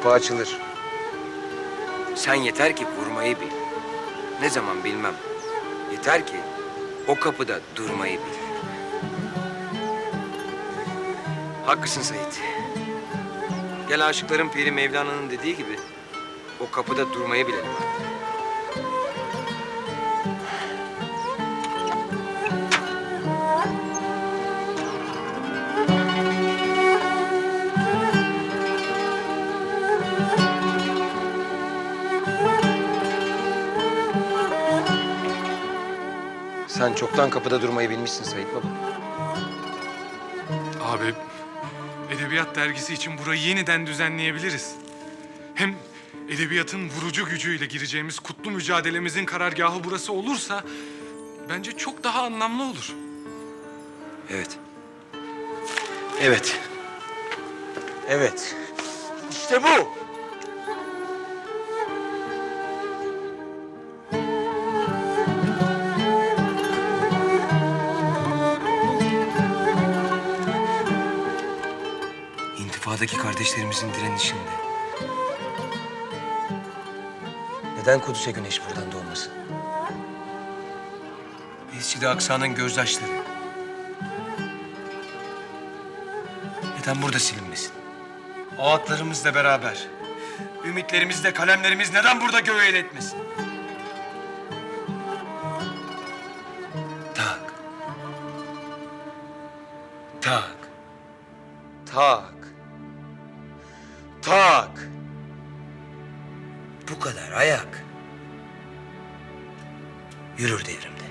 kapı açılır. Sen yeter ki vurmayı bil. Ne zaman bilmem. Yeter ki o kapıda durmayı bil. Haklısın Sait. Gel aşıkların piri Mevlana'nın dediği gibi o kapıda durmayı bilelim artık. Sen çoktan kapıda durmayı bilmişsin Sait Baba. Abi, Edebiyat Dergisi için burayı yeniden düzenleyebiliriz. Hem edebiyatın vurucu gücüyle gireceğimiz kutlu mücadelemizin karargahı burası olursa... ...bence çok daha anlamlı olur. Evet. Evet. Evet. İşte bu. İntifadaki kardeşlerimizin direnişinde. Neden Kudüs'e güneş buradan doğmasın? Mescid-i Aksa'nın gözdaşları. Neden burada silinmesin? O atlarımızla beraber. Ümitlerimizle kalemlerimiz neden burada göğe eletmesin? Tak. Tak. Tak. Tak. Bu kadar ayak. Yürür devrimde.